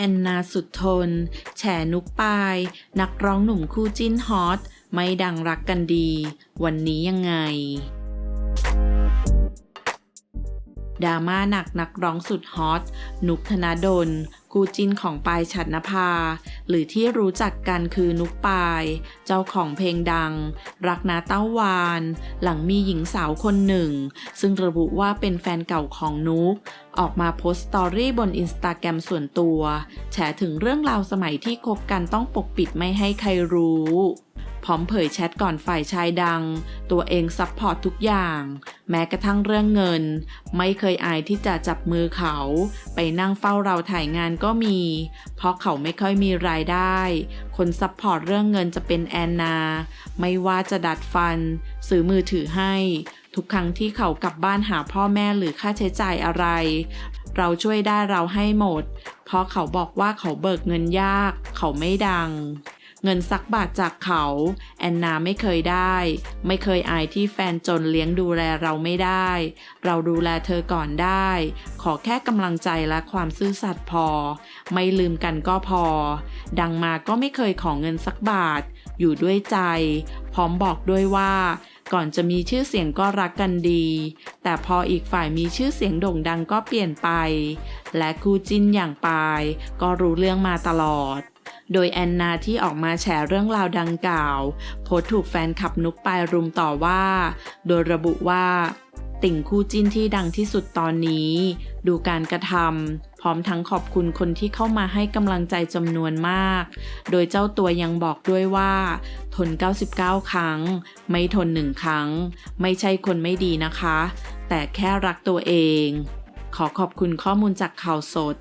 แอนนาสุดทน แฉนุกปาย นักร้องหนุ่มคู่จิ้นฮอต ไม่ดังรักกันดี วันนี้ยังไงดราม่าหนักนักร้องสุดฮอต นุกธนาดล คู่จิ้นของปายฉัดนภา หรือที่รู้จักกันคือนุกปาย เจ้าของเพลงดัง รักนาเต้าวาน หลังมีหญิงสาวคนหนึ่ง ซึ่งระบุว่าเป็นแฟนเก่าของนุก ออกมาโพสต์สตอรี่บนอินสตาแกรมส่วนตัว แฉถึงเรื่องราวสมัยที่คบกันต้องปกปิดไม่ให้ใครรู้ พร้อมเผยแชทก่อนฝ่ายชายดัง ตัวเองซัพพอร์ตทุกอย่าง แม้กระทั่งเรื่องเงิน ไม่เคยอายที่จะจับมือเขา ไปนั่งเฝ้าเราถ่ายงานก็มี เพราะเขาไม่ค่อยมีรายได้ คนซัพพอร์ตเรื่องเงินจะเป็นแอนนา ไม่ว่าจะดัดฟัน ซื้อมือถือให้ ทุกครั้งที่เขากลับบ้านหาพ่อแม่หรือค่าใช้จ่ายอะไร เราช่วยได้เราให้หมด เพราะเขาบอกว่าเขาเบิกเงินยาก เขาไม่ดัง เงินสักบาทจากเขา แอนนาไม่เคยได้ ไม่เคยอายที่แฟนจนเลี้ยงดูแลเราไม่ได้ เราดูแลเธอก่อนได้ ขอแค่กำลังใจและความซื่อสัตย์พอ ไม่ลืมกันก็พอ ดังมาก็ไม่เคยขอเงินสักบาท อยู่ด้วยใจ พร้อมบอกด้วยว่าก่อนจะมีชื่อเสียงก็รักกันดี แต่พออีกฝ่ายมีชื่อเสียงโด่งดังก็เปลี่ยนไป และคู่จิ้นอย่างปาย ก็รู้เรื่องมาตลอด โดยแอนนาที่ออกมาแฉเรื่องราวดังกล่าว โพสถูกแฟนคลับนุกปายรุมต่อว่า โดยระบุว่า ติ่งคู่จิ้นที่ดังที่สุดตอนนี้ ดูการกระทำพร้อมทั้งขอบคุณคนที่เข้ามาให้กำลังใจจำนวนมาก โดยเจ้าตัวยังบอกด้วยว่า ทน 99 ครั้ง ไม่ทนหนึ่งครั้ง ไม่ใช่คนไม่ดีนะคะ แต่แค่รักตัวเอง ขอขอบคุณข้อมูลจากข่าวสด